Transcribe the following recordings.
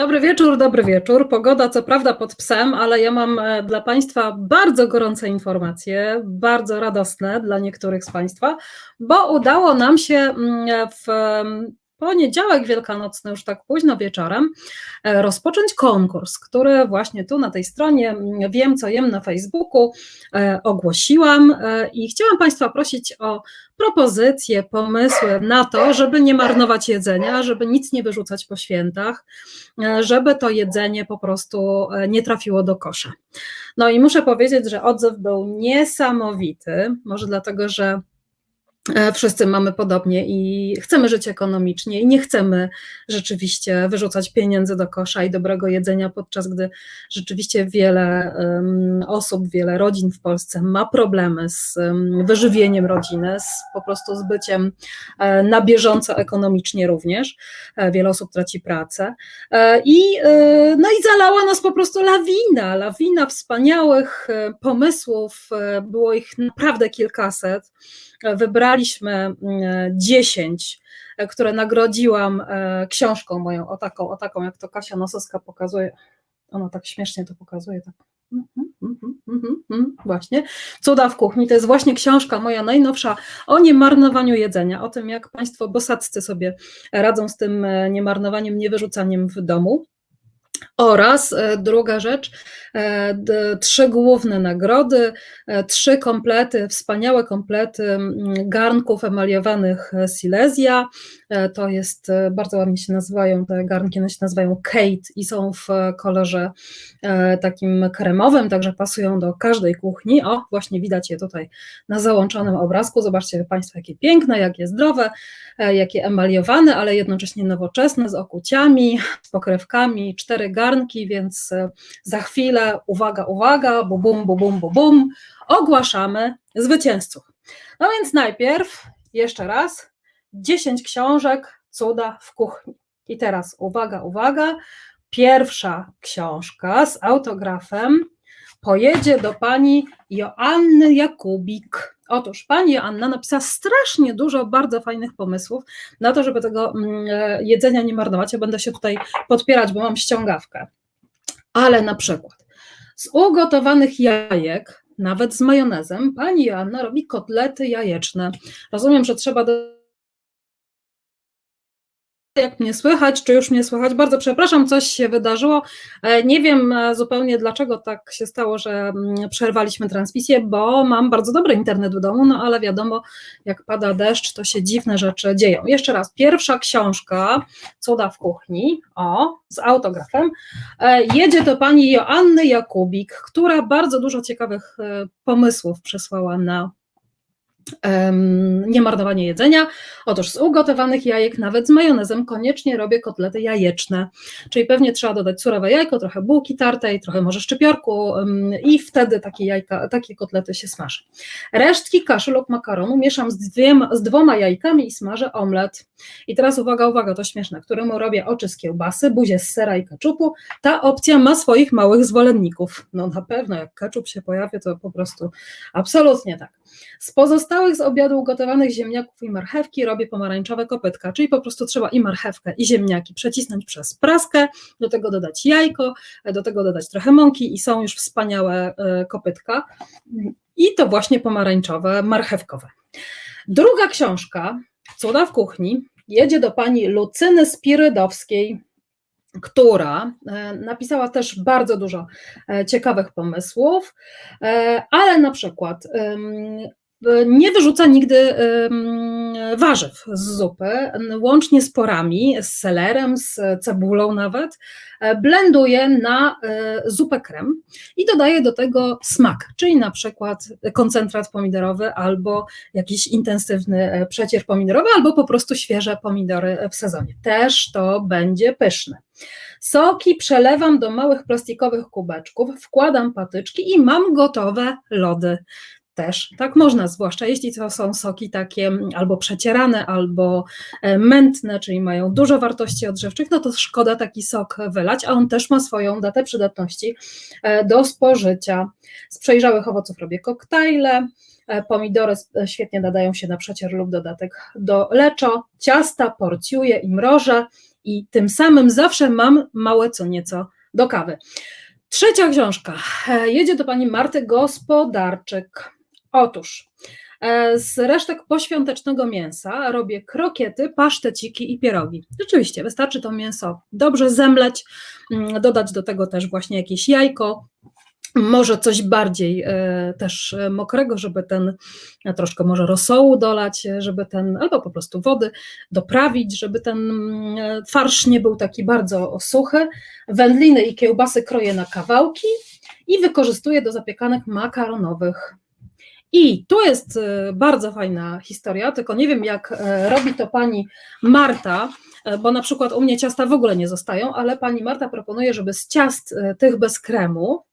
Dobry wieczór, dobry wieczór. Pogoda co prawda pod psem, ale ja mam e, dla Państwa bardzo gorące informacje, bardzo radosne dla niektórych z Państwa, bo udało nam się mm, w poniedziałek wielkanocny, już tak późno wieczorem, e, rozpocząć konkurs, który właśnie tu na tej stronie mm, Wiem co jem na Facebooku e, ogłosiłam e, i chciałam Państwa prosić o propozycje, pomysły na to, żeby nie marnować jedzenia, żeby nic nie wyrzucać po świętach, żeby to jedzenie po prostu nie trafiło do kosza. No i muszę powiedzieć, że odzew był niesamowity, może dlatego, że wszyscy mamy podobnie i chcemy żyć ekonomicznie i nie chcemy rzeczywiście wyrzucać pieniędzy do kosza i dobrego jedzenia, podczas gdy rzeczywiście wiele osób, wiele rodzin w Polsce ma problemy z wyżywieniem rodziny, z po prostu z byciem e, na bieżąco ekonomicznie również. E, wiele osób traci pracę. I, no i zalała nas po prostu lawina, lawina wspaniałych pomysłów, było ich naprawdę kilkaset wybraliśmy 10, mm, które nagrodziłam e, książką moją, o taką, o taką, jak to Kasia Nosowska pokazuje. Ona tak śmiesznie to pokazuje, tak. Mhm, mhm, mhm, właśnie. Cuda w kuchni to jest właśnie książka moja najnowsza o niemarnowaniu jedzenia, o tym, jak Państwo bosaccy sobie radzą z tym e, niemarnowaniem, niewyrzucaniem w domu. Oraz e, druga rzecz, e, trzy główne nagrody, e, trzy komplety, wspaniałe komplety garnków emaliowanych Silesia. To jest, bardzo ładnie się nazywają, te garnki one się nazywają Kate i są w kolorze takim kremowym, także pasują do każdej kuchni. O, właśnie widać je tutaj na załączonym obrazku. Zobaczcie Państwo, jakie piękne, jakie zdrowe, jakie emaliowane, ale jednocześnie nowoczesne, z okuciami, z pokrewkami, cztery garnki, więc e, za chwilę, uwaga, uwaga, bu bum, bu bum, bu bum, ogłaszamy zwycięzców. No więc najpierw, jeszcze raz, 10 książek Cuda w kuchni. I teraz uwaga, uwaga, pierwsza książka z autografem pojedzie do pani Joanny Jakubik. Otóż pani Joanna napisała strasznie dużo bardzo fajnych pomysłów na to, żeby tego mm, e, jedzenia nie marnować. Ja będę się tutaj podpierać, bo mam ściągawkę. Ale na przykład z ugotowanych jajek, nawet z majonezem, pani Joanna robi kotlety jajeczne. Rozumiem, że trzeba do jak mnie słychać, czy już mnie słychać? Bardzo przepraszam, coś się wydarzyło. E, nie wiem e, zupełnie dlaczego tak się stało, że mm, przerwaliśmy transmisję, bo mam bardzo dobry internet w domu, no ale wiadomo, jak pada deszcz, to się dziwne rzeczy dzieją. Jeszcze raz, pierwsza książka, Cuda w kuchni, o, z autografem, e, jedzie do pani Joanny Jakubik, która bardzo dużo ciekawych pomysłów przesłała na niemarnowanie jedzenia. Otóż z ugotowanych jajek, nawet z majonezem, koniecznie robię kotlety jajeczne. Czyli pewnie trzeba dodać surowe jajko, trochę bułki tartej, trochę może szczypiorku i wtedy takie, jajka, takie kotlety się smaży. Resztki kaszy lub makaronu mieszam z, dwiema, z dwoma jajkami i smażę omlet. I teraz uwaga, uwaga, to śmieszne, któremu robię oczy z kiełbasy, buzię z sera i keczupu. Ta opcja ma swoich małych zwolenników. No na pewno, jak keczup się pojawi, to po prostu absolutnie tak. Z pozostałych z obiadu ugotowanych ziemniaków i marchewki robię pomarańczowe kopytka, czyli po prostu trzeba i marchewkę, i ziemniaki przecisnąć przez praskę, do tego dodać jajko, do tego dodać trochę mąki i są już wspaniałe e, kopytka. I to właśnie pomarańczowe, marchewkowe. Druga książka, Cuda w kuchni, jedzie do pani Lucyny Spirydowskiej, która e, napisała też bardzo dużo e, ciekawych pomysłów, e, ale na przykład nie wyrzuca nigdy warzyw z zupy, łącznie z porami, z selerem, z cebulą nawet, blenduje na zupę krem i dodaje do tego smak, czyli na przykład koncentrat pomidorowy albo jakiś intensywny przecier pomidorowy, albo po prostu świeże pomidory w sezonie. Też to będzie pyszne. Soki przelewam do małych plastikowych kubeczków, wkładam patyczki i mam gotowe lody też. Tak można, zwłaszcza jeśli to są soki takie mm, albo przecierane, albo e, mętne, czyli mają dużo wartości odżywczych, no to szkoda taki sok wylać, a on też ma swoją datę przydatności e, do spożycia. Z przejrzałych owoców robię koktajle, e, pomidory świetnie nadają się na przecier lub dodatek do leczo, ciasta porcjuję i mrożę i tym samym zawsze mam małe co nieco do kawy. Trzecia książka jedzie do pani Marty Gospodarczyk. Otóż e, z resztek poświątecznego mięsa robię krokiety, paszteciki i pierogi. Rzeczywiście, wystarczy to mięso dobrze zemleć, mm, dodać do tego też właśnie jakieś jajko, może coś bardziej e, też mokrego, żeby ten, e, troszkę może rosołu dolać, żeby ten, albo po prostu wody doprawić, żeby ten mm, farsz nie był taki bardzo suchy. Wędliny i kiełbasy kroję na kawałki i wykorzystuję do zapiekanek makaronowych. I tu jest bardzo fajna historia, tylko nie wiem jak robi to pani Marta, bo na przykład u mnie ciasta w ogóle nie zostają, ale pani Marta proponuje, żeby z ciast tych bez kremu,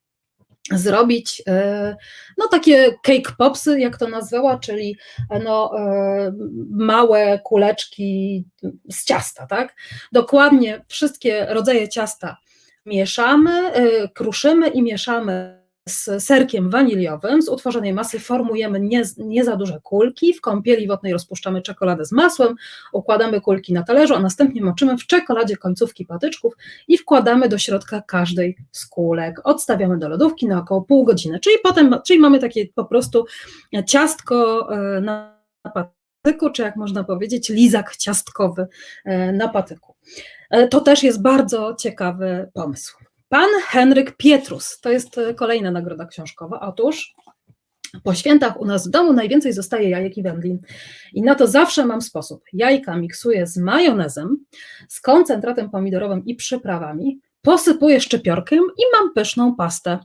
zrobić e, no takie cake popsy, jak to nazwała, czyli no, e, małe kuleczki z ciasta, tak? Dokładnie wszystkie rodzaje ciasta mieszamy, e, kruszymy i mieszamy z serkiem waniliowym, z utworzonej masy formujemy nie, nie za duże kulki, w kąpieli wodnej rozpuszczamy czekoladę z masłem, układamy kulki na talerzu, a następnie moczymy w czekoladzie końcówki patyczków i wkładamy do środka każdej z kulek. Odstawiamy do lodówki na około pół godziny, czyli potem, czyli mamy takie po prostu ciastko e, na patyku, czy jak można powiedzieć, lizak ciastkowy e, na patyku. E, to też jest bardzo ciekawy pomysł. Pan Henryk Pietrus, to jest e, kolejna nagroda książkowa. Otóż po świętach u nas w domu najwięcej zostaje jajek i wędlin. I na to zawsze mam sposób. Jajka miksuję z majonezem, z koncentratem pomidorowym i przyprawami, posypuję szczypiorkiem i mam pyszną pastę.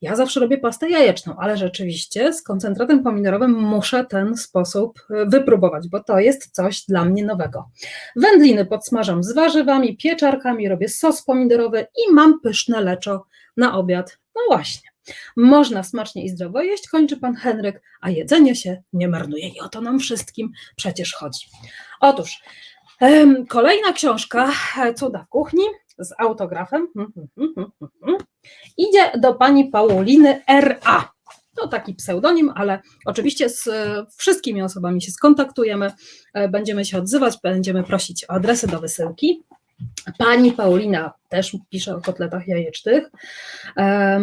Ja zawsze robię pastę jajeczną, ale rzeczywiście z koncentratem pomidorowym muszę ten sposób e, wypróbować, bo to jest coś dla mnie nowego. Wędliny podsmażam z warzywami, pieczarkami, robię sos pomidorowy i mam pyszne leczo na obiad. No właśnie. Można smacznie i zdrowo jeść, kończy pan Henryk, a jedzenie się nie marnuje i o to nam wszystkim przecież chodzi. Otóż kolejna książka, e, Cuda w kuchni, z autografem. Hmm, hmm, hmm, Idzie do pani Pauliny R.A. To taki pseudonim, ale oczywiście z wszystkimi osobami się skontaktujemy, e, będziemy się odzywać, będziemy prosić o adresy do wysyłki. Pani Paulina też pisze o kotletach jajecznych. E,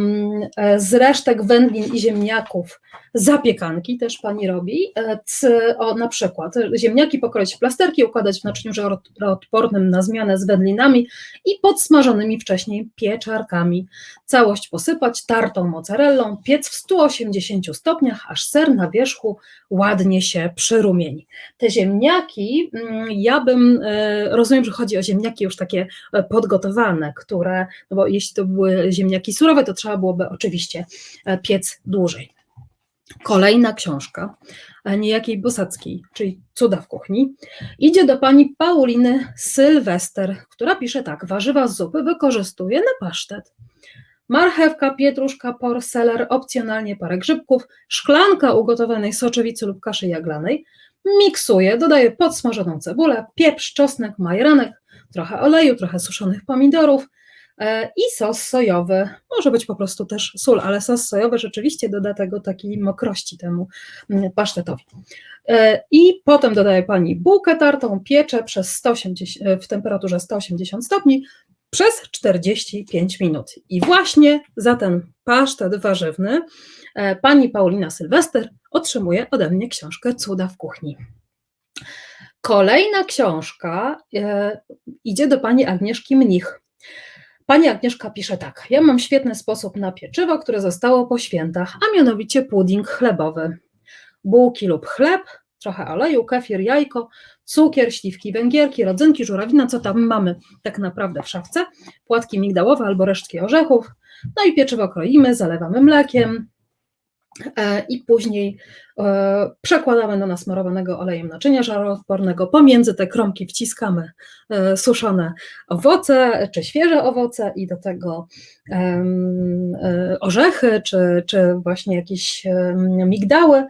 z resztek wędlin i ziemniaków zapiekanki też pani robi. E, o, na przykład ziemniaki pokroić w plasterki, układać w naczyniu żaroodpornym na zmianę z wędlinami i podsmażonymi wcześniej pieczarkami. Całość posypać tartą mozzarellą, piec w 180 stopniach, aż ser na wierzchu ładnie się przyrumieni. Te ziemniaki, mm, ja bym, e, rozumiem, że chodzi o ziemniaki już takie podgotowane, które, no bo jeśli to były ziemniaki surowe, to trzeba byłoby oczywiście e, piec dłużej. Kolejna książka niejakiej Bosackiej, czyli Cuda w kuchni, idzie do pani Pauliny Sylwester, która pisze tak, warzywa z zupy wykorzystuje na pasztet. Marchewka, pietruszka, por, seler, opcjonalnie parę grzybków, szklanka ugotowanej soczewicy lub kaszy jaglanej, miksuję, dodaję podsmażoną cebulę, pieprz, czosnek, majeranek, trochę oleju, trochę suszonych pomidorów, E, i sos sojowy. Może być po prostu też sól, ale sos sojowy rzeczywiście doda tego takiej mokrości temu mm, pasztetowi. E, I potem dodaje Pani bułkę tartą, piecze przez 180, e, w temperaturze 180 stopni przez 45 minut. I właśnie za ten pasztet warzywny Pani Paulina Sylwester otrzymuje ode mnie książkę Cuda w kuchni. Kolejna książka idzie do Pani Agnieszki Mnich. Pani Agnieszka pisze tak. Ja mam świetny sposób na pieczywo, które zostało po świętach, a mianowicie pudding chlebowy. Bułki lub chleb, trochę oleju, kefir, jajko, cukier, śliwki węgierki, rodzynki, żurawina, co tam mamy tak naprawdę w szafce, płatki migdałowe albo resztki orzechów. No i pieczywo kroimy, zalewamy mlekiem, E, i później e, przekładamy do nasmarowanego olejem naczynia żaroodpornego. Pomiędzy te kromki wciskamy e, suszone owoce czy świeże owoce i do tego orzechy czy, czy właśnie jakieś migdały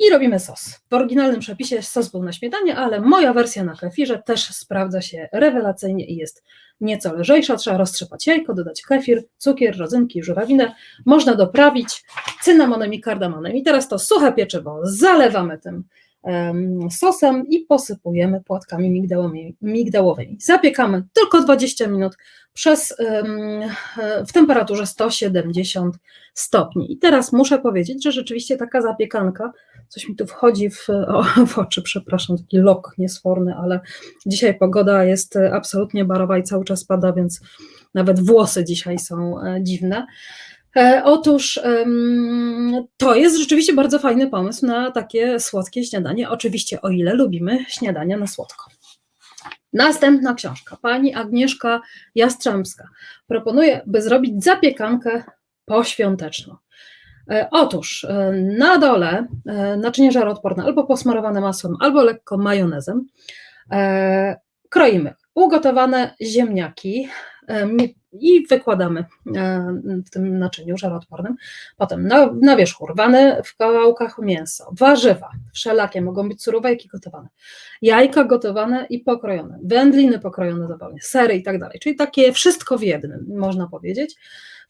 i robimy sos. W oryginalnym przepisie sos był na śmietanie, ale moja wersja na kefirze też sprawdza się rewelacyjnie i jest nieco lżejsza. Trzeba roztrzepać jajko, dodać kefir, cukier, rodzynki, żurawinę. Można doprawić cynamonem i kardamonem. I teraz to suche pieczywo zalewamy tym sosem i posypujemy płatkami migdałowymi. migdałowymi. Zapiekamy tylko 20 minut przez, w temperaturze 170 stopni. I teraz muszę powiedzieć, że rzeczywiście taka zapiekanka, coś mi tu wchodzi w, o, w oczy, przepraszam, taki lok niesforny, ale dzisiaj pogoda jest absolutnie barowa i cały czas pada, więc nawet włosy dzisiaj są e, dziwne. E, otóż to jest rzeczywiście bardzo fajny pomysł na takie słodkie śniadanie, oczywiście o ile lubimy śniadania na słodko. Następna książka. Pani Agnieszka Jastrzębska proponuje, by zrobić zapiekankę poświąteczną. E, otóż e, na dole naczynie żaroodporne albo posmarowane masłem, albo lekko majonezem. Kroimy ugotowane ziemniaki, i wykładamy e, w tym naczyniu żaroodpornym. Potem na, na wierzchu rwane w kawałkach mięso, warzywa wszelakie, mogą być surówki gotowane, jajka gotowane i pokrojone, wędliny pokrojone dowolnie, sery i tak dalej, czyli takie wszystko w jednym, można powiedzieć.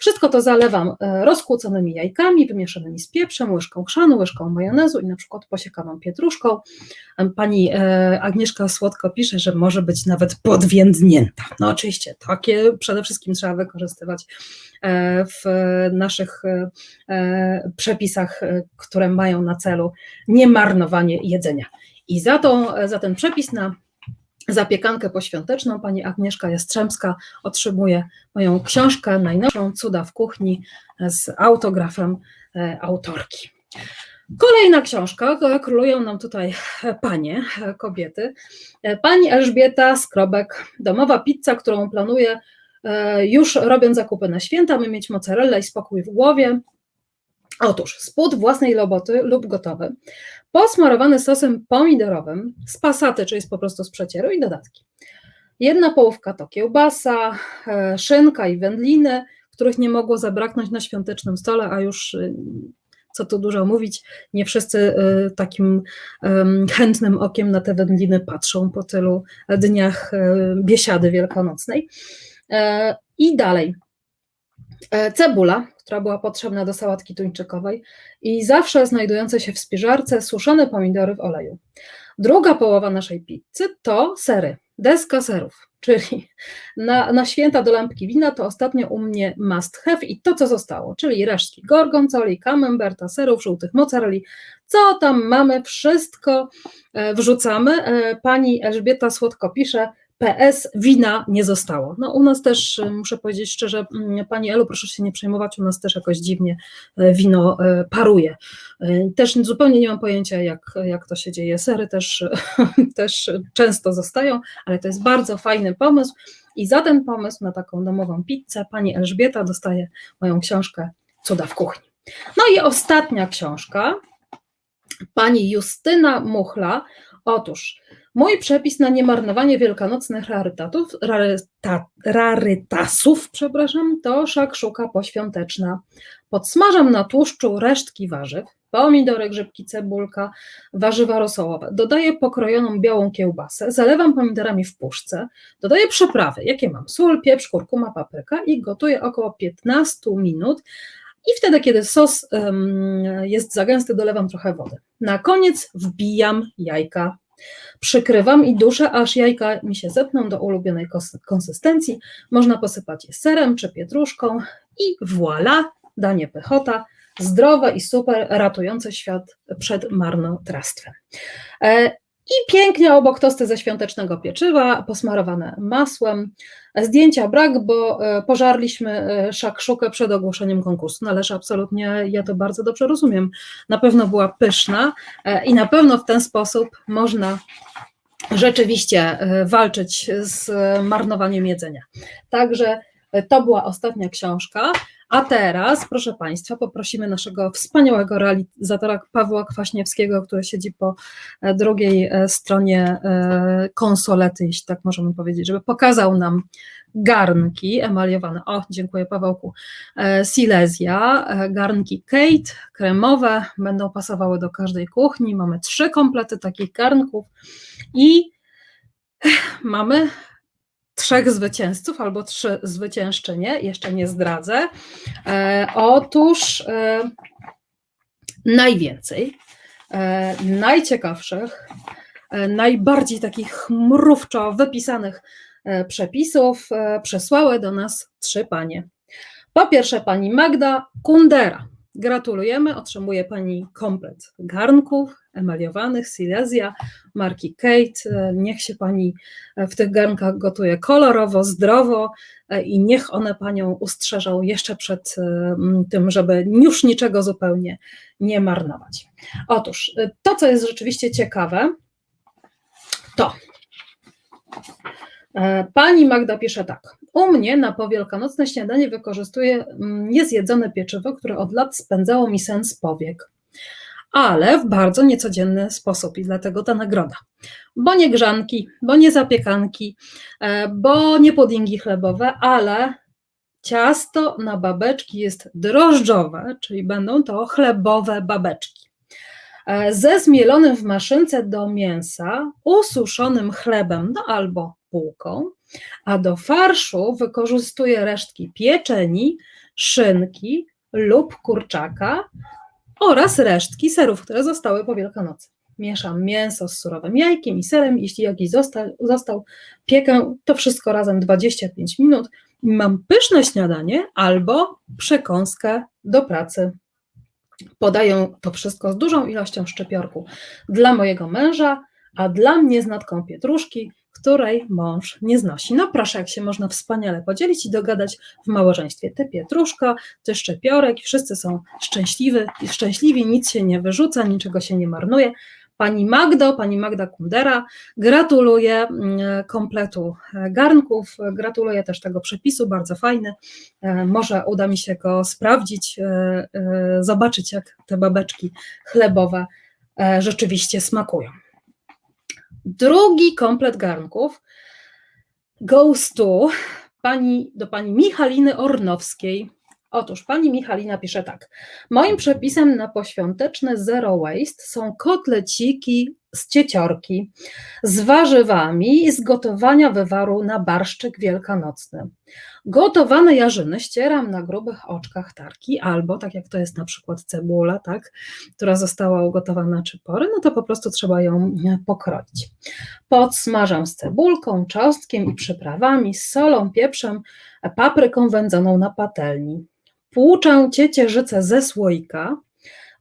Wszystko to zalewam e, rozkłóconymi jajkami, wymieszanymi z pieprzem, łyżką chrzanu, łyżką majonezu i na przykład posiekaną pietruszką. Pani e, Agnieszka Słodko pisze, że może być nawet podwiędnięta. No oczywiście, takie przede wszystkim trzeba wykorzystywać e, w naszych przepisach, które mają na celu niemarnowanie jedzenia. I za, tą, za ten przepis na zapiekankę poświąteczną pani Agnieszka Jastrzębska otrzymuje moją książkę najnowszą Cuda w kuchni z autografem e, autorki. Kolejna książka, królują nam tutaj panie, kobiety. E, pani Elżbieta Skrobek, domowa pizza, którą planuje e, już robiąc zakupy na święta, by mieć mozzarella i spokój w głowie. Otóż spód własnej roboty lub gotowy, posmarowany sosem pomidorowym z pasaty, czyli po prostu z przecieru i dodatki. Jedna połówka to kiełbasa, e, szynka i wędliny, których nie mogło zabraknąć na świątecznym stole, a już e, co tu dużo mówić, nie wszyscy e, takim chętnym okiem na te wędliny patrzą po tylu dniach biesiady wielkanocnej. I dalej. Cebula, która była potrzebna do sałatki tuńczykowej i zawsze znajdujące się w spiżarce suszone pomidory w oleju. Druga połowa naszej pizzy to sery, deska serów, czyli na, na święta do lampki wina to ostatnio u mnie must have i to, co zostało, czyli resztki gorgonzoli, camemberta, serów żółtych, mozzarelli, co tam mamy, wszystko e, wrzucamy. E, pani Elżbieta Słodko pisze, PS wina nie zostało. No u nas też, y, muszę powiedzieć szczerze, mm, Pani Elu, proszę się nie przejmować, u nas też jakoś dziwnie y, wino y, paruje. Też zupełnie nie mam pojęcia, jak, jak to się dzieje. Sery też, też często zostają, ale to jest bardzo fajny pomysł i za ten pomysł na taką domową pizzę Pani Elżbieta dostaje moją książkę Cuda w kuchni. No i ostatnia książka, Pani Justyna Muchla, otóż Mój przepis na niemarnowanie wielkanocnych rarytatów, raryta, rarytasów przepraszam, to szakszuka poświąteczna. Podsmażam na tłuszczu resztki warzyw, pomidory, grzybki, cebulka, warzywa rosołowe. Dodaję pokrojoną białą kiełbasę, zalewam pomidorami w puszce, dodaję przyprawy, jakie mam, sól, pieprz, kurkuma, papryka i gotuję około 15 minut, i wtedy, kiedy sos um, jest za gęsty, dolewam trochę wody. Na koniec wbijam jajka Przykrywam i duszę, aż jajka mi się zepną do ulubionej konsystencji. Można posypać je serem czy pietruszką i voilà, danie pychota, zdrowe i super, ratujące świat przed marnotrawstwem. I pięknie obok tosty ze świątecznego pieczywa, posmarowane masłem. Zdjęcia brak, bo e, pożarliśmy e, szakszukę przed ogłoszeniem konkursu. Należy absolutnie, ja to bardzo dobrze rozumiem. Na pewno była pyszna e, i na pewno w ten sposób można rzeczywiście walczyć z marnowaniem jedzenia. Także to była ostatnia książka. A teraz, proszę Państwa, poprosimy naszego wspaniałego realizatora Pawła Kwaśniewskiego, który siedzi po e, drugiej e, stronie e, konsolety, jeśli tak możemy powiedzieć, żeby pokazał nam garnki emaliowane. O, dziękuję Pawełku. Silesia, garnki Kate, kremowe, będą pasowały do każdej kuchni. Mamy trzy komplety takich garnków i mamy trzech zwycięzców albo trzy zwyciężczynie, jeszcze nie zdradzę. E, otóż e, najwięcej e, najciekawszych, e, najbardziej takich mrówczo wypisanych e, przepisów e, przesłały do nas trzy panie. Po pierwsze, pani Magda Kundera. Gratulujemy, otrzymuje Pani komplet garnków emaliowanych, Silesia, marki Kate. Niech się Pani w tych garnkach gotuje kolorowo, zdrowo e, i niech one Panią ustrzeżą jeszcze przed e, tym, żeby już niczego zupełnie nie marnować. Otóż e, to, co jest rzeczywiście ciekawe, to Pani Magda pisze tak. U mnie na powielkanocne śniadanie wykorzystuję mm, niezjedzone pieczywo, które od lat spędzało mi sens powiek. Ale w bardzo niecodzienny sposób i dlatego ta nagroda. Bo nie grzanki, bo nie zapiekanki, e, bo nie puddingi chlebowe, ale ciasto na babeczki jest drożdżowe, czyli będą to chlebowe babeczki. E, Ze zmielonym w maszynce do mięsa, ususzonym chlebem, no albo bułką, a do farszu wykorzystuję resztki pieczeni, szynki lub kurczaka oraz resztki serów, które zostały po Wielkanocy. Mieszam mięso z surowym jajkiem i serem, jeśli jakiś został, został piekę to wszystko razem 25 minut mam pyszne śniadanie albo przekąskę do pracy. Podaję to wszystko z dużą ilością szczypiorku dla mojego męża, a dla mnie z natką pietruszki, której mąż nie znosi. No proszę, jak się można wspaniale podzielić i dogadać w małżeństwie. Ty pietruszka, ty szczypiorek i wszyscy są szczęśliwi, szczęśliwi, nic się nie wyrzuca, niczego się nie marnuje. Pani Magdo, pani Magda Kundera, gratuluję mm, kompletu e, garnków, gratuluję też tego przepisu, bardzo fajny. E, Może uda mi się go sprawdzić, e, zobaczyć, jak te babeczki chlebowe rzeczywiście smakują. Drugi komplet garnków goes to pani, do pani Michaliny Ornowskiej. Otóż pani Michalina pisze tak. Moim przepisem na poświąteczne zero waste są kotleciki z cieciorki z warzywami i z gotowania wywaru na barszczyk wielkanocny. Gotowane jarzyny ścieram na grubych oczkach tarki albo, tak jak to jest na przykład cebula, tak, która została ugotowana czy pory, no to po prostu trzeba ją e, pokroić. Podsmażam z cebulką, czosnkiem i przyprawami, z solą, pieprzem, e, papryką wędzoną na patelni. Płuczę ciecierzycę ze słoika,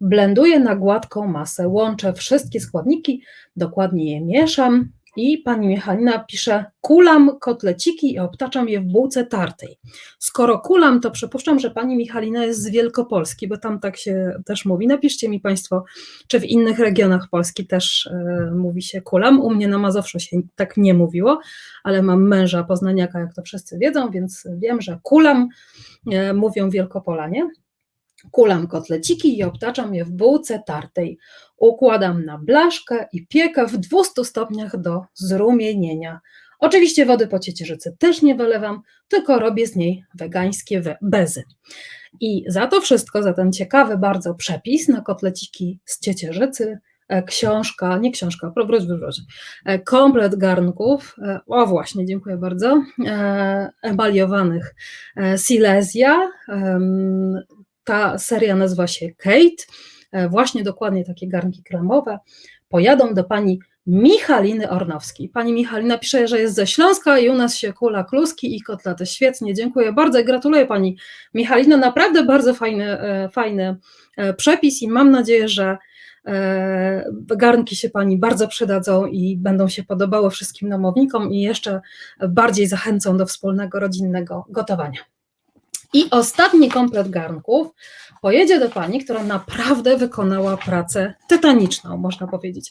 blenduję na gładką masę, łączę wszystkie składniki, dokładnie je mieszam i pani Michalina pisze, kulam kotleciki i obtaczam je w bułce tartej. Skoro kulam, to przypuszczam, że pani Michalina jest z Wielkopolski, bo tam tak się też mówi. Napiszcie mi państwo, czy w innych regionach Polski też e, mówi się kulam. U mnie na Mazowszu się tak nie mówiło, ale mam męża poznaniaka, jak to wszyscy wiedzą, więc wiem, że kulam e, mówią Wielkopolanie. Kulam kotleciki i obtaczam je w bułce tartej. Układam na blaszkę i piekę w 200 stopniach do zrumienienia. Oczywiście wody po ciecierzycy też nie wylewam, tylko robię z niej wegańskie we- bezy. I za to wszystko, za ten ciekawy bardzo przepis na kotleciki z ciecierzycy, e, książka, nie książka, wróć, wróć, e, komplet garnków, e, o właśnie, dziękuję bardzo, emaliowanych Silesia, ta seria nazywa się Kate, e, właśnie dokładnie takie garnki kremowe, pojadą do pani Michaliny Ornowskiej. Pani Michalina pisze, że jest ze Śląska i u nas się kula kluski i kotlety. Świetnie, dziękuję bardzo i gratuluję pani Michalina. Naprawdę bardzo fajny, e, fajny e, przepis i mam nadzieję, że garnki się pani bardzo przydadzą i będą się podobały wszystkim namownikom i jeszcze bardziej zachęcą do wspólnego rodzinnego gotowania. I ostatni komplet garnków pojedzie do pani, która naprawdę wykonała pracę tytaniczną, można powiedzieć.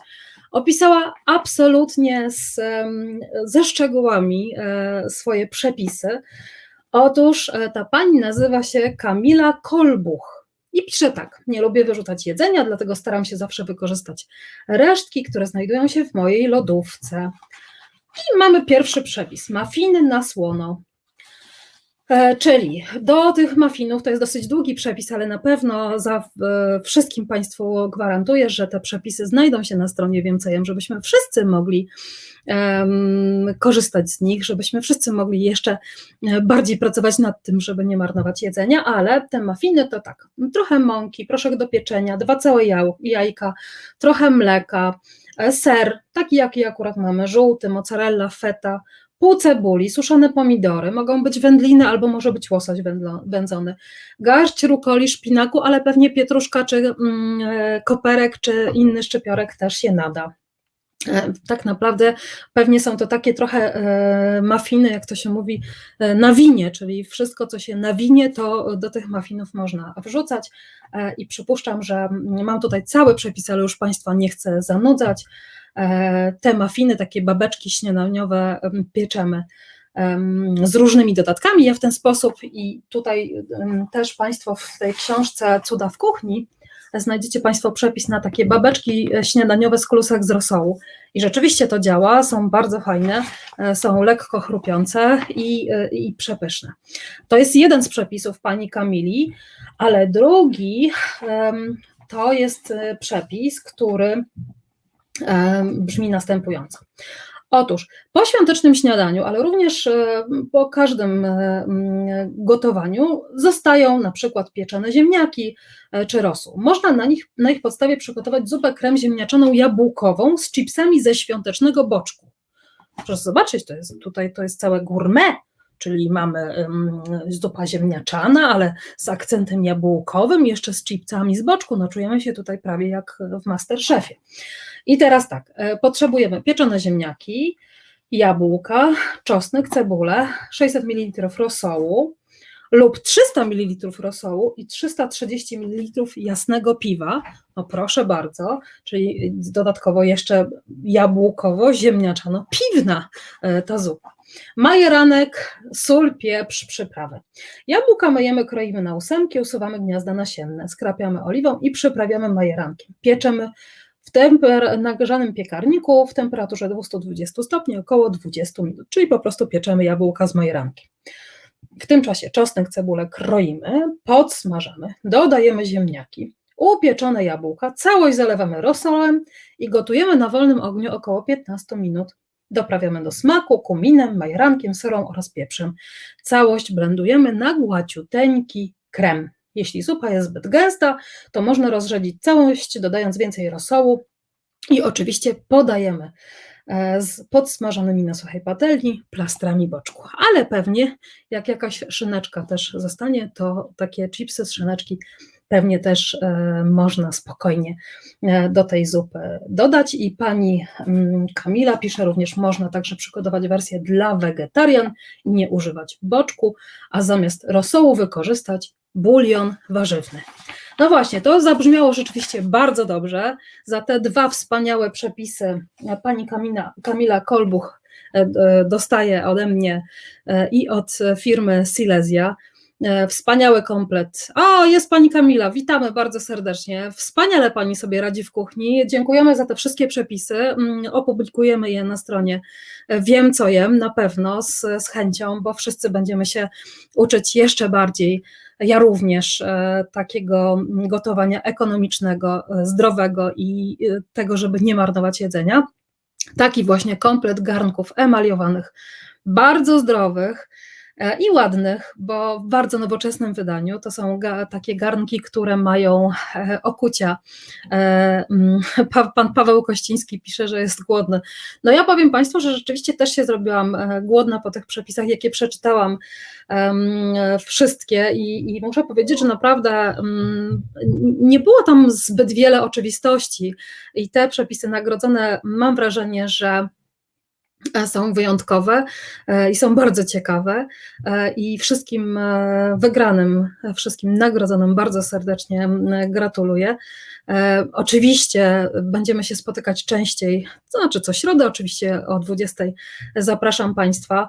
Opisała absolutnie z, ze szczegółami e, swoje przepisy. Otóż e, ta pani nazywa się Kamila Kolbuch. I pisze tak: Nie lubię wyrzucać jedzenia, dlatego staram się zawsze wykorzystać resztki, które znajdują się w mojej lodówce. I mamy pierwszy przepis: mafiny na słono. E, czyli do tych muffinów to jest dosyć długi przepis, ale na pewno za e, wszystkim Państwu gwarantuję, że te przepisy znajdą się na stronie Więcejem, żebyśmy wszyscy mogli korzystać z nich, żebyśmy wszyscy mogli jeszcze e, bardziej pracować nad tym, żeby nie marnować jedzenia, ale te muffiny to tak, trochę mąki, proszek do pieczenia, dwa całe jajka, trochę mleka, ser, taki jaki akurat mamy, żółty, mozzarella, feta, pół cebuli, suszone pomidory, mogą być wędliny albo może być łosoś wędzony, garść rukoli, szpinaku, ale pewnie pietruszka czy mm, e, koperek czy inny szczypiorek też się nada. E, tak naprawdę pewnie są to takie trochę e, mafiny, jak to się mówi, na winie, czyli wszystko, co się nawinie, to do tych mafinów można wrzucać i przypuszczam, że mam tutaj cały przepis, ale już Państwa nie chcę zanudzać. E, te mafiny, takie babeczki śniadaniowe pieczemy z różnymi dodatkami. Ja w ten sposób i tutaj też Państwo w tej książce Cuda w kuchni znajdziecie Państwo przepis na takie babeczki e, śniadaniowe z klusek z rosołu. I rzeczywiście to działa, są bardzo fajne, e, są lekko chrupiące i, i przepyszne. To jest jeden z przepisów Pani Kamili, ale drugi to jest przepis, który brzmi następująco. Otóż po świątecznym śniadaniu, ale również e, po każdym e, gotowaniu zostają na przykład pieczone ziemniaki e, czy rosół. Można na, nich, na ich podstawie przygotować zupę krem ziemniaczaną jabłkową z chipsami ze świątecznego boczku. Proszę zobaczyć, to jest tutaj to jest całe gourmet czyli mamy zupa ziemniaczana, ale z akcentem jabłkowym, jeszcze z chipsami z boczku, no czujemy się tutaj prawie jak w Masterchefie. I teraz tak, e, potrzebujemy pieczone ziemniaki, jabłka, czosnek, cebulę, 600 ml rosołu lub 300 ml rosołu i 330 ml jasnego piwa. No proszę bardzo, czyli dodatkowo jeszcze jabłkowo, ziemniaczano, piwna e, ta zupa. Majeranek, sól, pieprz, przyprawy. Jabłka myjemy, kroimy na ósemki, usuwamy gniazda nasienne, skrapiamy oliwą i przyprawiamy majerankiem. Pieczemy w temper, na grzanym piekarniku w temperaturze 220 stopni około 20 minut, czyli po prostu pieczemy jabłka z majerankiem. W tym czasie czosnek, cebulę kroimy, podsmażamy, dodajemy ziemniaki, upieczone jabłka, całość zalewamy rosolem i gotujemy na wolnym ogniu około 15 minut. Doprawiamy do smaku kuminem, majerankiem, solą oraz pieprzem. Całość blendujemy na głaciuteńki krem. Jeśli zupa jest zbyt gęsta, to można rozrzedzić całość, dodając więcej rosołu i oczywiście podajemy e, z podsmażonymi na suchej patelni plastrami boczku. Ale pewnie jak jakaś szyneczka też zostanie, to takie chipsy z szyneczki pewnie też e, można spokojnie e, do tej zupy dodać. I pani mm, Kamila pisze również, można także przygotować wersję dla wegetarian i nie używać boczku, a zamiast rosołu wykorzystać bulion warzywny. No właśnie, to zabrzmiało rzeczywiście bardzo dobrze. Za te dwa wspaniałe przepisy pani Kamila, Kamila Kolbuch e, dostaje ode mnie i od firmy Silesia. E, wspaniały komplet. O, jest pani Kamila, witamy bardzo serdecznie. Wspaniale pani sobie radzi w kuchni. Dziękujemy za te wszystkie przepisy. Mm, opublikujemy je na stronie Wiem co jem, na pewno z, z chęcią, bo wszyscy będziemy się uczyć jeszcze bardziej. Ja również e, takiego gotowania ekonomicznego, e, zdrowego i tego, żeby nie marnować jedzenia. Taki właśnie komplet garnków emaliowanych, bardzo zdrowych E, i ładnych, bo w bardzo nowoczesnym wydaniu to są ga takie garnki, które mają e, okucia. E, mm, pan Paweł Kościński pisze, że jest głodny. No ja powiem Państwu, że rzeczywiście też się zrobiłam głodna po tych przepisach, jakie przeczytałam wszystkie i, i muszę powiedzieć, że naprawdę mm, nie było tam zbyt wiele oczywistości i te przepisy nagrodzone mam wrażenie, że są wyjątkowe e, i są bardzo ciekawe e, i wszystkim e, wygranym, wszystkim nagrodzonym bardzo serdecznie gratuluję. Oczywiście będziemy się spotykać częściej, to znaczy co środę, oczywiście o 20 zapraszam Państwa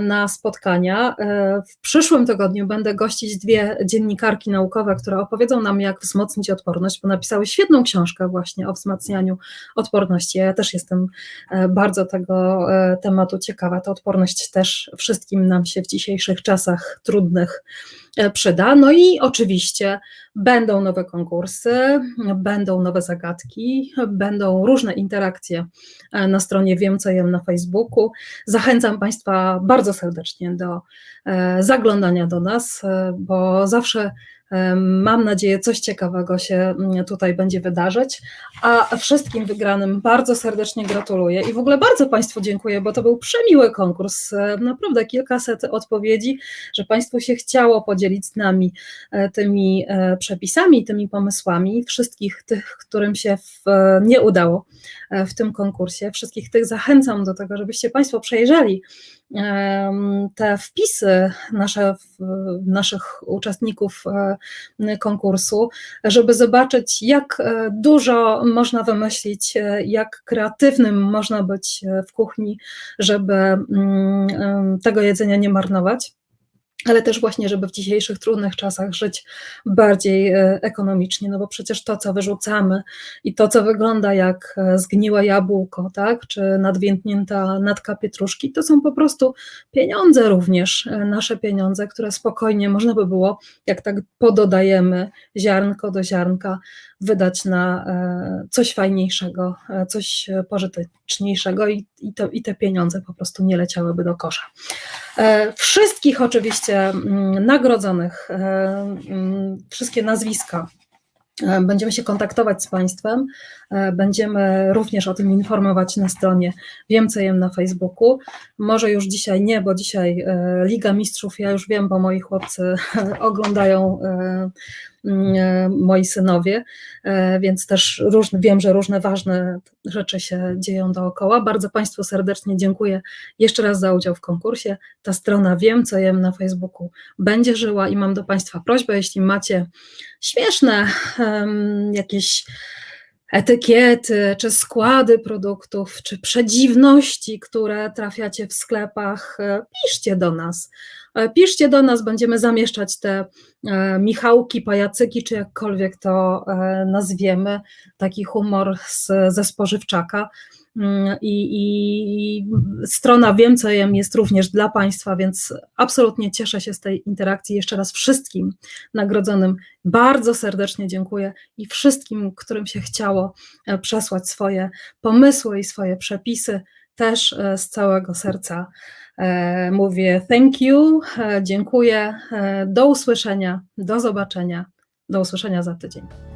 na spotkania. W przyszłym tygodniu będę gościć dwie dziennikarki naukowe, które opowiedzą nam, jak wzmocnić odporność, bo napisały świetną książkę właśnie o wzmacnianiu odporności. Ja też jestem bardzo tego tego tematu ciekawa, to odporność też wszystkim nam się w dzisiejszych czasach trudnych przyda. No i oczywiście będą nowe konkursy, będą nowe zagadki, będą różne interakcje na stronie Wiem co jem na Facebooku. Zachęcam Państwa bardzo serdecznie do zaglądania do nas, bo zawsze Mam nadzieję, coś ciekawego się mm, tutaj będzie wydarzyć. A wszystkim wygranym bardzo serdecznie gratuluję i w ogóle bardzo Państwu dziękuję, bo to był przemiły konkurs. Naprawdę kilkaset odpowiedzi, że Państwu się chciało podzielić z nami e, tymi e, przepisami, tymi pomysłami. Wszystkich tych, którym się w, nie udało e, w tym konkursie, wszystkich tych zachęcam do tego, żebyście Państwo przejrzeli te wpisy nasze, naszych uczestników e, konkursu, żeby zobaczyć, jak e, dużo można wymyślić, e, jak kreatywnym można być w kuchni, żeby mm, tego jedzenia nie marnować ale też właśnie, żeby w dzisiejszych trudnych czasach żyć bardziej e, ekonomicznie, no bo przecież to, co wyrzucamy i to, co wygląda jak e, zgniłe jabłko, tak, czy nadwiętnięta natka pietruszki, to są po prostu pieniądze również, e, nasze pieniądze, które spokojnie można by było, jak tak pododajemy ziarnko do ziarnka, wydać na coś fajniejszego, coś pożyteczniejszego i, i, to, i te pieniądze po prostu nie leciałyby do kosza. Wszystkich oczywiście Mm, nagrodzonych, e, mm, wszystkie nazwiska. E, będziemy się kontaktować z Państwem, e, będziemy również o tym informować na stronie Wiem co jem na Facebooku. Może już dzisiaj nie, bo dzisiaj Liga Mistrzów, ja już wiem, bo moi chłopcy oglądają e, moi synowie, e, więc też różne, wiem, że różne ważne rzeczy się dzieją dookoła. Bardzo Państwu serdecznie dziękuję jeszcze raz za udział w konkursie. Ta strona Wiem, co jem na Facebooku będzie żyła i mam do Państwa prośbę, jeśli macie śmieszne jakieś etykiety, czy składy produktów, czy przedziwności, które trafiacie w sklepach, e, piszcie do nas. E, piszcie do nas, będziemy zamieszczać te e, Michałki, pajacyki, czy jakkolwiek to nazwiemy, taki humor z, ze spożywczaka. Mm, I, I, strona Wiem co jem jest również dla Państwa, więc absolutnie cieszę się z tej interakcji. Jeszcze raz wszystkim nagrodzonym bardzo serdecznie dziękuję i wszystkim, którym się chciało e, przesłać swoje pomysły i swoje przepisy, też e, z całego serca e, mówię thank you, dziękuję, do usłyszenia, do zobaczenia, do usłyszenia za tydzień.